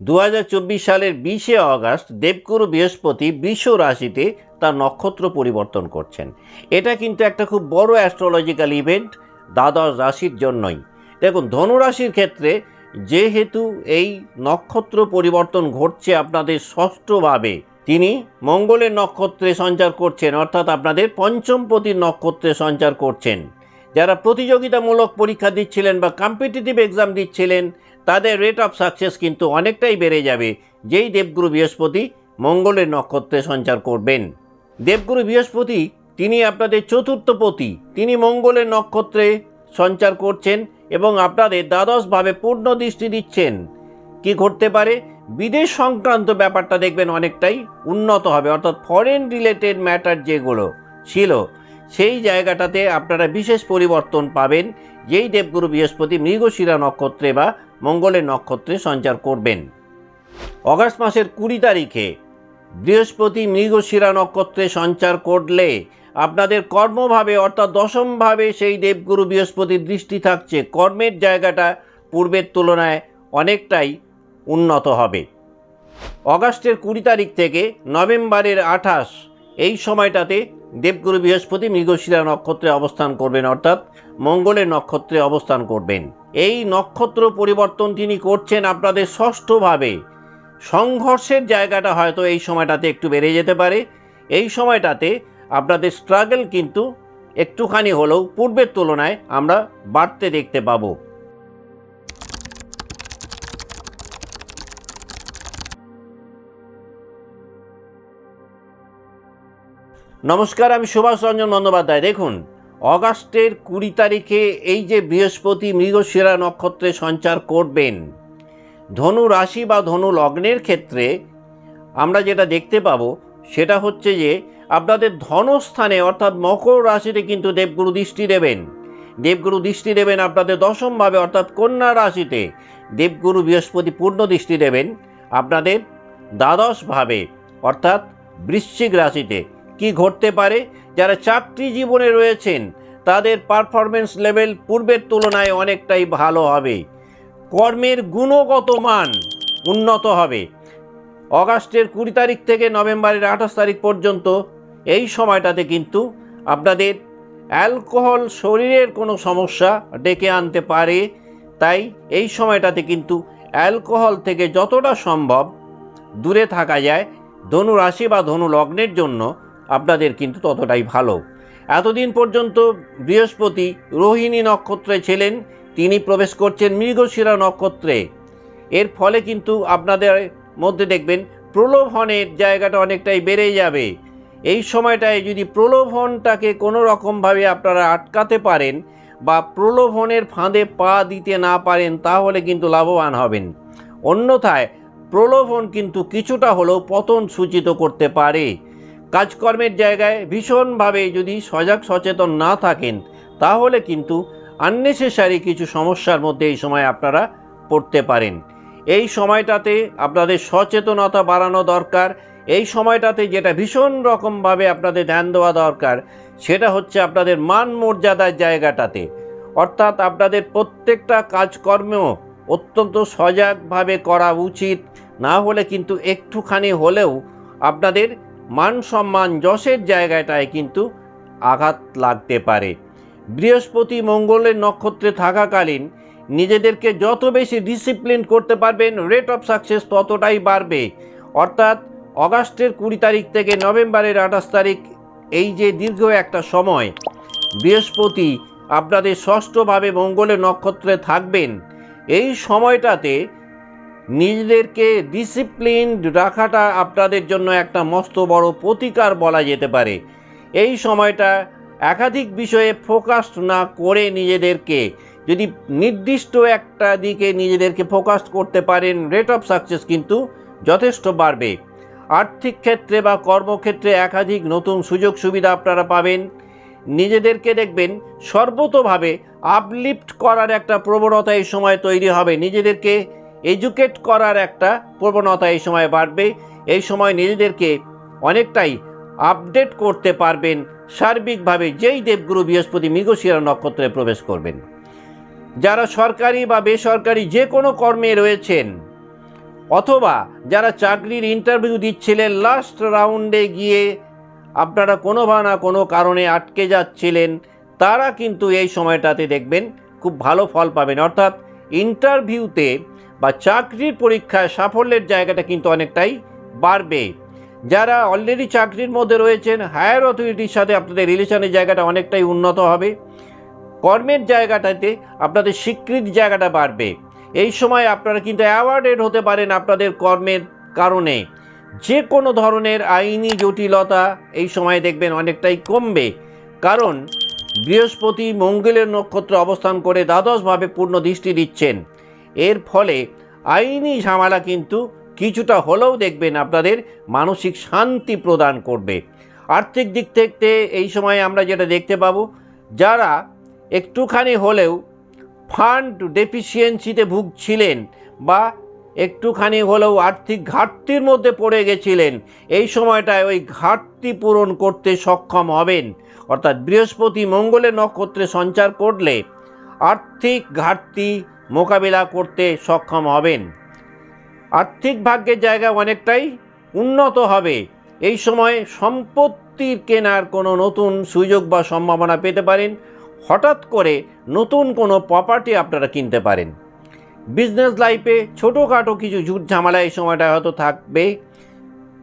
দু হাজার চব্বিশ সালের বিশে অগাস্ট দেবগুরু বৃহস্পতি বৃষ রাশিতে তার নক্ষত্র পরিবর্তন করছেন। এটা কিন্তু একটা খুব বড় অ্যাস্ট্রোলজিক্যাল ইভেন্ট দ্বাদশ রাশির জন্যই। দেখুন ধনুরাশির ক্ষেত্রে যেহেতু এই নক্ষত্র পরিবর্তন ঘটছে আপনাদের ষষ্ঠভাবে, তিনি মঙ্গলের নক্ষত্রে সঞ্চার করছেন, অর্থাৎ আপনাদের পঞ্চমপতির নক্ষত্রে সঞ্চার করছেন। যারা প্রতিযোগিতামূলক পরীক্ষা দিচ্ছিলেন বা কম্পিটিটিভ এক্সাম দিচ্ছিলেন, তাদের রেট অফ সাকসেস কিন্তু অনেকটাই বেড়ে যাবে। যেই দেবগুরু বৃহস্পতি মঙ্গলের নক্ষত্রে সঞ্চার করবেন। দেবগুরু বৃহস্পতি, তিনি আপনাদের চতুর্থ পতি। তিনি মঙ্গলের নক্ষত্রে সঞ্চার করছেন এবং আপনাদের দ্বাদশভাবে পূর্ণ দৃষ্টি দিচ্ছেন। কি ঘটতে পারে? বিদেশ সংক্রান্ত ব্যাপারটা দেখবেন অনেকটাই উন্নত হবে। অর্থাৎ ফরেন রিলেটেড ম্যাটার যেগুলো ছিল সেই জায়গাটাতে আপনারা বিশেষ পরিবর্তন পাবেন। যেই দেবগুরু বৃহস্পতি মৃগশিরা নক্ষত্রে বা মঙ্গলের নক্ষত্রে সঞ্চার করবেন। অগাস্ট মাসের কুড়ি তারিখে বৃহস্পতি মৃগশিরা নক্ষত্রে সঞ্চার করলে আপনাদের কর্মভাবে অর্থাৎ দশমভাবে সেই দেবগুরু বৃহস্পতির দৃষ্টি থাকছে। কর্মের জায়গাটা পূর্বের তুলনায় অনেকটাই উন্নত হবে। অগাস্টের কুড়ি তারিখ থেকে নভেম্বরের আঠাশ এই সময়টাতে দেবগুরু বৃহস্পতি মৃগশিরা নক্ষত্রে অবস্থান করবেন, অর্থাৎ মঙ্গলের নক্ষত্রে অবস্থান করবেন। এই নক্ষত্র পরিবর্তন তিনি করছেন আপনাদের ষষ্ঠভাবে। সংঘর্ষের জায়গাটা হয়তো এই সময়টাতে একটু বেড়ে যেতে পারে। এই সময়টাতে আপনাদের স্ট্রাগল কিন্তু একটুখানি হলেও পূর্বের তুলনায় আমরা বাড়তে দেখতে পাবো। নমস্কার, আমি সুভাষ রঞ্জন বন্দ্যোপাধ্যায়। দেখুন, অগাস্টের কুড়ি তারিখে এই যে বৃহস্পতি মৃগশিরা নক্ষত্রে সঞ্চার করবেন, ধনু রাশি বা ধনু লগ্নের ক্ষেত্রে আমরা যেটা দেখতে পাবো, সেটা হচ্ছে যে আপনাদের ধনস্থানে, অর্থাৎ মকর রাশিতে কিন্তু দেবগুরু দৃষ্টি দেবেন। দেবগুরু দৃষ্টি দেবেন আপনাদের দশমভাবে অর্থাৎ কন্যা রাশিতে। দেবগুরু বৃহস্পতি পূর্ণ দৃষ্টি দেবেন আপনাদের দ্বাদশভাবে অর্থাৎ বৃশ্চিক রাশিতে। কি ঘটতে পারে? যারা চাকরি জীবনে রয়েছেন, তাদের পারফরমেন্স লেভেল পূর্বের তুলনায় অনেকটাই ভালো হবে। কর্মের গুণগত মান উন্নত হবে। অগাস্টের কুড়ি তারিখ থেকে নভেম্বরের আঠাশ তারিখ পর্যন্ত এই সময়টাতে কিন্তু আপনাদের অ্যালকোহল শরীরের কোনো সমস্যা ডেকে আনতে পারে। তাই এই সময়টাতে কিন্তু অ্যালকোহল থেকে যতটা সম্ভব দূরে থাকা যায়। ধনু রাশি বা ধনু লগ্নের জন্য আপনাদের কিন্তু ততটাই ভালো। এতদিন পর্যন্ত বৃহস্পতি রোহিণী নক্ষত্রে ছিলেন, তিনি প্রবেশ করছেন মৃগশিরা নক্ষত্রে। এর ফলে কিন্তু আপনাদের মধ্যে দেখবেন প্রলোভনের জায়গাটা অনেকটাই বেড়ে যাবে। এই সময়টায় যদি প্রলোভনটাকে কোনো রকমভাবে আপনারা আটকাতে পারেন বা প্রলোভনের ফাঁদে পা দিতে না পারেন, তাহলে কিন্তু লাভবান হবেন। অন্যথায় প্রলোভন কিন্তু কিছুটা হলেও পতন সূচিত করতে পারে। কাজকর্মের জায়গায় ভীষণভাবে যদি সজাগ সচেতন না থাকেন, তাহলে কিন্তু আননেসেসারি কিছু সমস্যার মধ্যে এই সময় আপনারা পড়তে পারেন। এই সময়টাতে আপনাদের সচেতনতা বাড়ানো দরকার, এই সময়টাতে যেটা ভীষণ রকমভাবে আপনাদের ধ্যান দেওয়া দরকার, সেটা হচ্ছে আপনাদের মান মর্যাদার জায়গাটাতে। অর্থাৎ আপনাদের প্রত্যেকটা কাজকর্ম অত্যন্ত সজাগভাবে করা উচিত, না হলে কিন্তু একটুখানি হলেও আপনাদের মান সম্মান যশের জায়গাটায় কিন্তু আঘাত লাগতে পারে। বৃহস্পতি মঙ্গলের নক্ষত্রে থাকাকালীন নিজেদেরকে যত বেশি ডিসিপ্লিন করতে পারবেন রেট অফ সাকসেস ততটাই বাড়বে। অর্থাৎ অগাস্টের কুড়ি তারিখ থেকে নভেম্বরের আঠাশ তারিখ এই যে দীর্ঘ একটা সময়, বৃহস্পতি আপনাদের ষষ্ঠভাবে মঙ্গলের নক্ষত্রে থাকবেন। এই সময়টাতে নিজেদেরকে ডিসিপ্লিন রাখাটা আপনাদের জন্য একটা মস্ত বড় প্রতিকার বলা যেতে পারে। এই সময়টা একাধিক বিষয়ে ফোকাস না করে নিজেদেরকে, যদি নির্দিষ্ট একটা দিকে নিজেদেরকে ফোকাস করতে পারেন রেট অফ সাকসেস কিন্তু যথেষ্ট বাড়বে। আর্থিক ক্ষেত্রে বা কর্মক্ষেত্রে একাধিক নতুন সুযোগ সুবিধা আপনারা পাবেন। নিজেদেরকে দেখবেন সর্বতোভাবে আপলিফট করার একটা প্রবণতা এই সময় তৈরি হবে। নিজেদেরকে এডুকেট করার একটা প্রবণতা এই সময় বাড়বে। এই সময় নিজেদেরকে অনেকটাই আপডেট করতে পারবেন। সার্বিকভাবে যেই দেবগুরু বৃহস্পতি মৃগশিরা নক্ষত্রে প্রবেশ করবেন। যারা সরকারি বা বেসরকারি যে কোনো কর্মে রয়েছেন, অথবা যারা চাকরির ইন্টারভিউ দিচ্ছিলেন লাস্ট রাউন্ডে গিয়ে আপনারা কোনো বা না কোনো কারণে আটকে যাচ্ছিলেন, তারা কিন্তু এই সময়টাতে দেখবেন খুব ভালো ফল পাবেন। অর্থাৎ ইন্টারভিউতে বা চাকরির পরীক্ষায় সাফল্যের জায়গাটা কিন্তু অনেকটাই বাড়বে। যারা অলরেডি চাকরির মধ্যে রয়েছেন হায়ার অথরিটির সাথে আপনাদের রিলেশনের জায়গাটা অনেকটাই উন্নত হবে। কর্মের জায়গাটাতে আপনাদের স্বীকৃতি জায়গাটা বাড়বে। এই সময় আপনারা কিন্তু অ্যাওয়ার্ডেড হতে পারেন আপনাদের কর্মের কারণে। যে কোনো ধরনের আইনি জটিলতা এই সময় দেখবেন অনেকটাই কমবে। কারণ বৃহস্পতি মঙ্গলের নক্ষত্র অবস্থান করে দ্বাদশভাবে পূর্ণ দৃষ্টি দিচ্ছেন। এর ফলে আইনি ঝামেলা কিন্তু কিছুটা হলেও দেখবেন আপনাদের মানসিক শান্তি প্রদান করবে। আর্থিক দিক থেকে এই সময় আমরা যেটা দেখতে পাবো, যারা একটুখানি হলেও ফান্ড ডেফিসিয়েন্সিতে ভুগছিলেন বা একটুখানি হলেও আর্থিক ঘাটতির মধ্যে পড়ে গেছিলেন। এই সময়টায় ওই ঘাটতি পূরণ করতে সক্ষম হবেন। অর্থাৎ বৃহস্পতি মঙ্গলের নক্ষত্রে সঞ্চার করলে আর্থিক ঘাটতি মোকাবিলা করতে সক্ষম হবেন। আর্থিক ভাগ্যের জায়গা অনেকটাই উন্নত হবে। এই সময় সম্পত্তির কেনার কোনো নতুন সুযোগ বা সম্ভাবনা পেতে পারেন। হঠাৎ করে নতুন কোনো প্রপার্টি আপনারা কিনতে পারেন। বিজনেস লাইফে ছোটোখাটো কিছু ঝুট ঝামেলা এই সময়টা হয়তো থাকবে।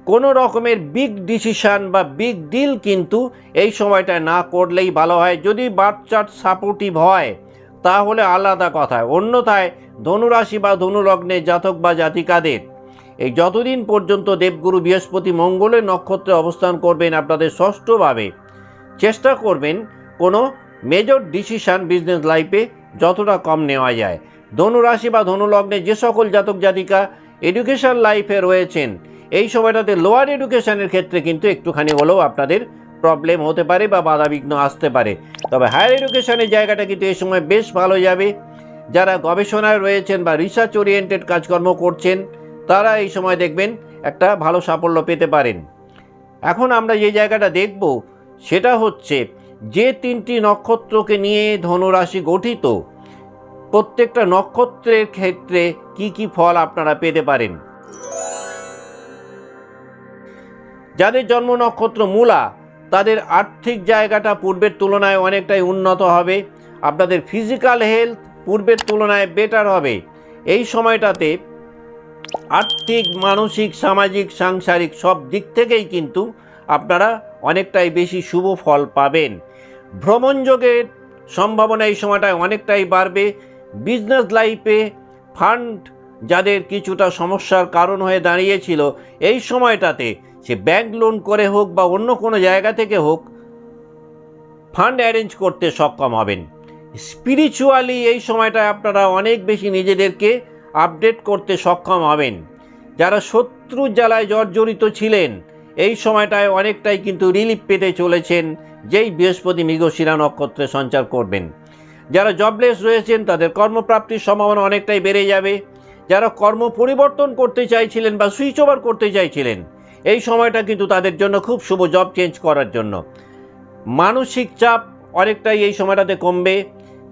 কোনো রকমের বিগ ডিসিশান বা বিগ ডিল কিন্তু এই সময়টা না করলেই ভালো হয়। যদি বাচ্চার সাপোর্টিভ হয়, তাহলে আলাদা কথা। অন্যথায় ধনুরাশি বা ধনুলগ্নে জাতক বা জাতিকাদের এই যতদিন পর্যন্ত দেবগুরু বৃহস্পতি মঙ্গলের নক্ষত্রে অবস্থান করবেন, আপনাদের ষষ্ঠভাবে চেষ্টা করবেন কোনো মেজর ডিসিশান বিজনেস লাইফে যতটা কম নেওয়া যায়। ধনুরাশি বা ধনুলগ্নে যে সকল জাতক জাতিকা এডুকেশন লাইফে রয়েছেন, এই সময়টাতে লোয়ার এডুকেশনের ক্ষেত্রে কিন্তু একটুখানি হলেও আপনাদের প্রবলেম হতে পারে বা বাধাবিঘ্ন আসতে পারে। তবে হায়ার এডুকেশনের জায়গাটা কিন্তু এই সময় বেশ ভালো যাবে। যারা গবেষণায় রয়েছেন বা রিসার্চ ওরিয়েন্টেড কাজকর্ম করছেন, তারা এই সময় দেখবেন একটা ভালো সাফল্য পেতে পারেন। এখন আমরা যে জায়গাটা দেখব, সেটা হচ্ছে যে তিনটি নক্ষত্রকে নিয়ে ধনুরাশি গঠিত। প্রত্যেকটা নক্ষত্রের ক্ষেত্রে কি কি ফল আপনারা পেতে পারেন? যাদের জন্ম নক্ষত্র মূলা, তাদের আর্থিক জায়গাটা পূর্বের তুলনায় অনেকটাই উন্নত হবে। আপনাদের ফিজিক্যাল হেলথ পূর্বের তুলনায় বেটার হবে। এই সময়টাতে আর্থিক, মানসিক, সামাজিক, সাংসারিক সব দিক থেকেই কিন্তু আপনারা অনেকটাই বেশি শুভ ফল পাবেন। ভ্রমণযোগের সম্ভাবনা এই সময়টায় অনেকটাই বাড়বে। বিজনেস লাইফে ফান্ড যাদের কিছুটা সমস্যার কারণ হয়ে দাঁড়িয়েছিল, এই সময়টাতে সে ব্যাংক লোন করে হোক বা অন্য কোনো জায়গা থেকে হোক, ফান্ড অ্যারেঞ্জ করতে সক্ষম হবেন। স্পিরিচুয়ালি এই সময়টায় আপনারা অনেক বেশি নিজেদেরকে আপডেট করতে সক্ষম হবেন। যারা শত্রু জ্বালায় জর্জরিত ছিলেন, এই সময়টায় অনেকটাই কিন্তু রিলিফ পেতে চলেছেন, যেই বৃহস্পতি মৃগশিরা নক্ষত্রে সঞ্চার করবেন। যারা জবলেস রয়েছেন, তাদের কর্মপ্রাপ্তির সম্ভাবনা অনেকটাই বেড়ে যাবে। যারা কর্ম পরিবর্তন করতে চাইছিলেন বা সুইচ ওভার করতে চাইছিলেন, এই সময়টা কিন্তু তাদের জন্য খুব শুভ জব চেঞ্জ করার জন্য। মানসিক চাপ অনেকটাই এই সময়টাতে কমবে।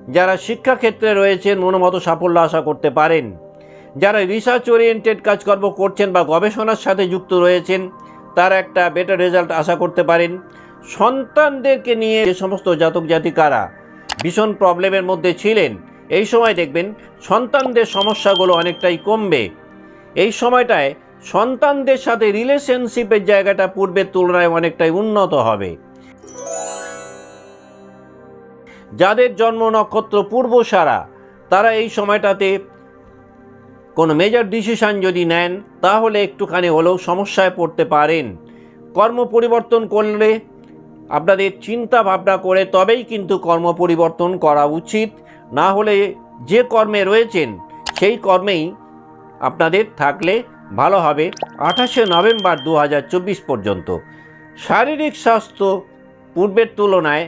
যারা শিক্ষাক্ষেত্রে রয়েছেন মনোমতো সাফল্য আশা করতে পারেন। যারা রিসার্চ ওরিয়েন্টেড কাজকর্ম করছেন বা গবেষণার সাথে যুক্ত রয়েছেন, তারা একটা বেটার রেজাল্ট আশা করতে পারেন। সন্তানদেরকে নিয়ে যে সমস্ত জাতক জাতিকারা ভীষণ প্রবলেমের মধ্যে ছিলেন। এই সময় দেখবেন সন্তানদের সমস্যাগুলো অনেকটাই কমবে। এই সময়টায় সন্তানদের সাথে রিলেশনশিপের জায়গাটা পূর্বের তুলনায় অনেকটাই উন্নত হবে। যাদের জন্ম নক্ষত্র পূর্বসারা তারা এই সময়টাতে কোনো মেজর ডিসিশান যদি নেন, তাহলে একটুখানি হলেও সমস্যায় পড়তে পারেন। কর্ম পরিবর্তন করলে আপনাদের চিন্তা ভাবনা করে তবেই কিন্তু কর্ম পরিবর্তন করা উচিত। না হলে যে কর্মে রয়েছেন, সেই কর্মেই আপনাদের থাকলে ভালো হবে আঠাশে নভেম্বর দু হাজার চব্বিশ পর্যন্ত। শারীরিক স্বাস্থ্য পূর্বের তুলনায়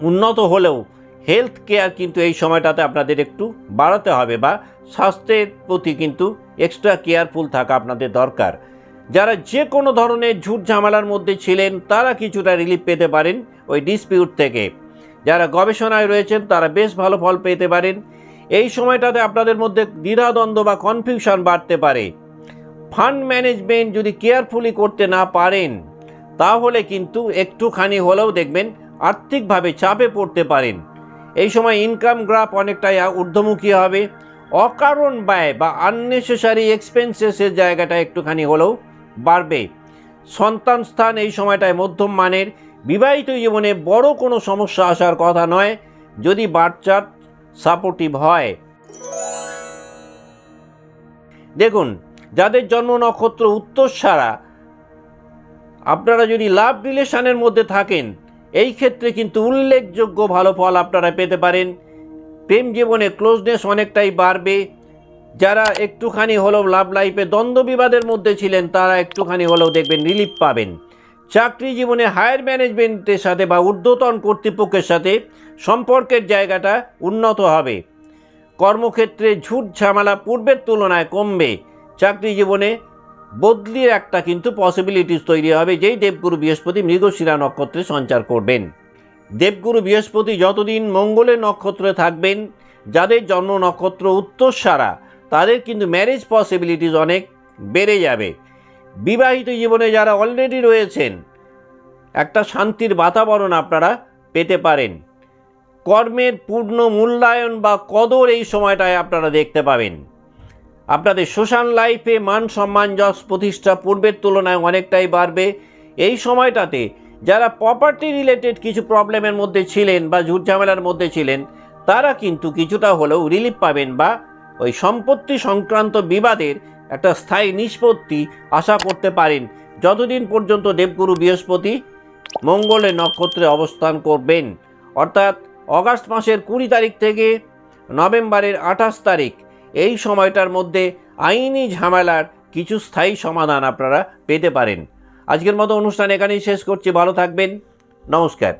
উন্নত হলেও হেলথ কেয়ার কিন্তু এই সময়টাতে আপনাদের একটু বাড়াতে হবে বা স্বাস্থ্যের প্রতি কিন্তু এক্সট্রা কেয়ারফুল থাকা আপনাদের দরকার। যারা যে কোনো ধরনের ঝুট ঝামেলার মধ্যে ছিলেন, তারা কিছুটা রিলিফ পেতে পারেন ওই ডিসপিউট থেকে। যারা গবেষণায় রয়েছেন, তারা বেশ ভালো ফল পেতে পারেন। এই সময়টাতে আপনাদের মধ্যে দ্বিধাদ্বন্দ্ব বা কনফিউশন বাড়তে পারে। ফান্ড ম্যানেজমেন্ট যদি কেয়ারফুলি করতে না পারেন, তাহলে কিন্তু একটুখানি হলেও দেখবেন আর্থিকভাবে চাপে পড়তে পারেন। এই সময় ইনকাম গ্রাফ অনেকটাই ঊর্ধ্বমুখী হবে। অকারণ ব্যয় বা আননেসেসারি এক্সপেন্সেসের জায়গাটা একটুখানি হলেও বাড়বে। সন্তান স্থান এই সময়টায় মধ্যম মানের। বিবাহিত জীবনে বড় কোনো সমস্যা আসার কথা নয়, যদি বাচ্চার সাপোর্টিভ হয়। দেখুন, যাদের জন্ম নক্ষত্র উত্তরসারা, আপনারা যদি লাভ রিলেশনের মধ্যে থাকেন, এই ক্ষেত্রে কিন্তু উল্লেখযোগ্য ভালো ফল আপনারা পেতে পারেন। প্রেম জীবনে ক্লোজনেস অনেকটাই বাড়বে। যারা একটুখানি হলেও লাভ লাইফে দ্বন্দ্ব বিবাদের মধ্যে ছিলেন, তারা একটুখানি হলেও দেখবেন রিলিফ পাবেন। চাকরি জীবনে হায়ার ম্যানেজমেন্টের সাথে বা ঊর্ধ্বতন কর্তৃপক্ষের সাথে সম্পর্কের জায়গাটা উন্নত হবে। কর্মক্ষেত্রে ঝুট ঝামেলা পূর্বের তুলনায় কমবে। চাকরি জীবনে বদলির একটা কিন্তু পসিবিলিটিস তৈরি হবে, যেই দেবগুরু বৃহস্পতি মৃগশিরা নক্ষত্রে সঞ্চার করবেন। দেবগুরু বৃহস্পতি যতদিন মঙ্গলের নক্ষত্রে থাকবেন, যাদের জন্ম নক্ষত্র উত্তরসারা তাদের কিন্তু ম্যারেজ পসিবিলিটিস অনেক বেড়ে যাবে। বিবাহিত জীবনে যারা অলরেডি রয়েছেন, একটা শান্তির বাতাবরণ আপনারা পেতে পারেন। কর্মের পূর্ণ মূল্যায়ন বা কদর এই সময়টায় আপনারা দেখতে পাবেন। আপনাদের সোশ্যাল লাইফে মান সম্মান যশ প্রতিষ্ঠা পূর্বের তুলনায় অনেকটাই বাড়বে। এই সময়টাতে যারা প্রপার্টি রিলেটেড কিছু প্রবলেমের মধ্যে ছিলেন বা ঝুট ঝামেলার মধ্যে ছিলেন, তারা কিন্তু কিছুটা হলেও রিলিফ পাবেন বা ওই সম্পত্তি সংক্রান্ত বিবাদের একটা স্থায়ী নিষ্পত্তি আশা করতে পারেন। যতদিন পর্যন্ত দেবগুরু বৃহস্পতি মঙ্গলের নক্ষত্রে অবস্থান করবেন, অর্থাৎ অগাস্ট মাসের কুড়ি তারিখ থেকে নভেম্বরের আঠাশ তারিখ, এই সময়টার মধ্যে আইনি ঝামেলার কিছু স্থায়ী সমাধান আপনারা পেতে পারেন। আজকের মতো অনুষ্ঠান এখানেই শেষ করছি, ভালো থাকবেন, নমস্কার।